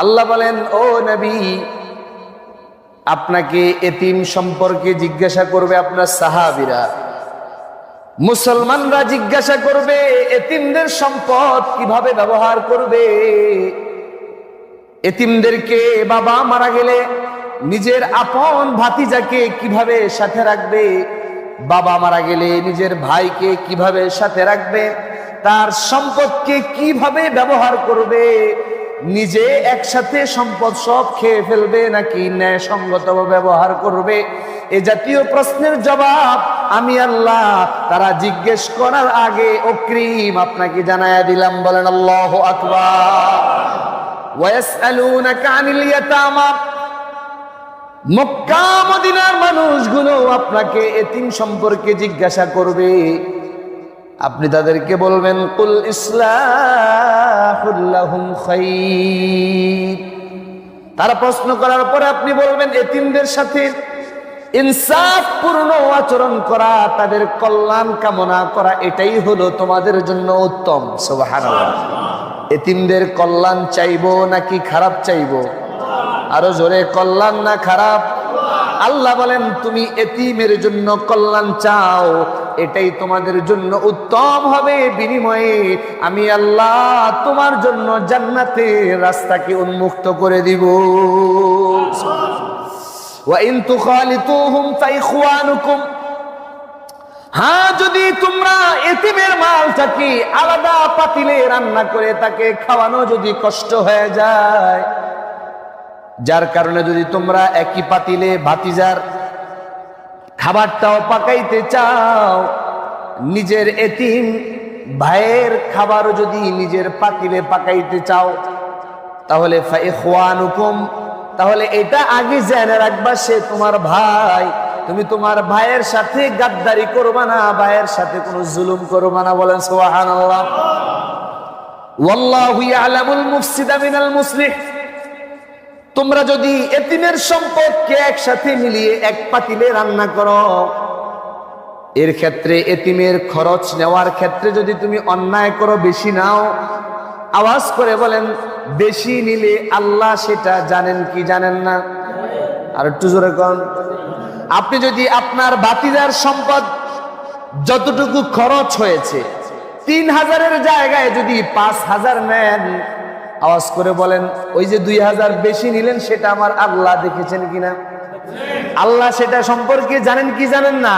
আল্লাহ বলেন, ও নবী, আপনাকে এতিম সম্পর্কে জিজ্ঞাসা করবে আপনার সাহাবিরা। মুসলমানরা জিজ্ঞাসা করবে, এতিমদের সম্পদ কীভাবে ব্যবহার করবে? এতিমদেরকে বাবা মারা গেলে নিজের আপন ভাতিজাকে কীভাবে সাথে রাখবে? বাবা মারা গেলে নিজের ভাইকে কীভাবে সাথে রাখবে? তার সম্পদকে কীভাবে ব্যবহার করবে? নিজে একসাথে সম্পদ সব খেয়ে ফেলবে নাকি ন্যায় সঙ্গত ব্যবহার করবে? এ জাতীয় প্রশ্নের জবাব আমি আল্লাহ। তারা জিজ্ঞেস করার আগে অক্রিম আপনাকে জানায়া দিলাম, বলেন আল্লাহ আকবার। মক্কা, মদিনার মানুষগুলো আপনাকে এতিম সম্পর্কে জিজ্ঞাসা করবে। আপনি তাদেরকে বলবেন, কুল খাইর। তারা প্রশ্ন করার পরে আপনি বলবেন, এতিমদের সাথে ইনসাফ পূর্ণ আচরণ করা, তাদের কল্যাণ কামনা করা, এটাই হলো তোমাদের জন্য উত্তম। সুবহানাল্লাহ। এতিমদের কল্যাণ চাইব নাকি খারাপ চাইব? আরও জোরে, কল্যাণ না খারাপ? আল্লাহ বলেন, তুমি এতিমের জন্য কল্যাণ চাও এটাই তোমাদের জন্য উত্তম হবে বিনিময়ে। আমি আল্লাহ তোমার জন্য জান্নাতে রাস্তাকে উন্মুক্ত করে দিব। হ্যাঁ যদি তোমরা এতিমের মালটাকে আলাদা পাতিলে রান্না করে তাকে খাওয়ানো যদি কষ্ট হয়ে যায়, যার কারণে যদি তোমরা একই পাতিলে ভাতিজার খাবারটাও পাকাইতে চাও। নিজের এতিম ভাইয়ের খাবারও যদি নিজের পাতিলে পাকাইতে চাও, তাহলে ফাইখওয়ানুকুম। তাহলে এটা আগে জেনে রাখবা সে তোমার ভাই। তুমি তোমার ভাইয়ের সাথে গাদ্দারি করবা না, ভাইয়ের সাথে কোনো জুলুম করবা না, বলেন সুবহানাল্লাহ। ওয়াল্লাহু ইয়ালামুল মুফসিদা মিনাল তোমরা যদি এতিমের সম্পদকে একসাথে মিলিয়ে এক পাতিলে রান্না করো, এর ক্ষেত্রে এতিমের খরচ নেওয়ার ক্ষেত্রে যদি তুমি অন্যায় করো বেশি নাও, আওয়াজ করে বলেন, বেশি নিলে আল্লাহ সেটা জানেন কি জানেন না? আর একটু জোরে কন। আপনি যদি আপনার বাতিদার সম্পদ যতটুকু খরচ হয়েছে, তিন হাজারের জায়গায় যদি পাঁচ হাজার নেন আওয়াজ করে বলেন ওই যে দুই হাজার বেশি নিলেন সেটা আমার আল্লাহ দেখেছেন কিনা? আল্লাহ সেটা সম্পর্কে জানেন কি জানেন না?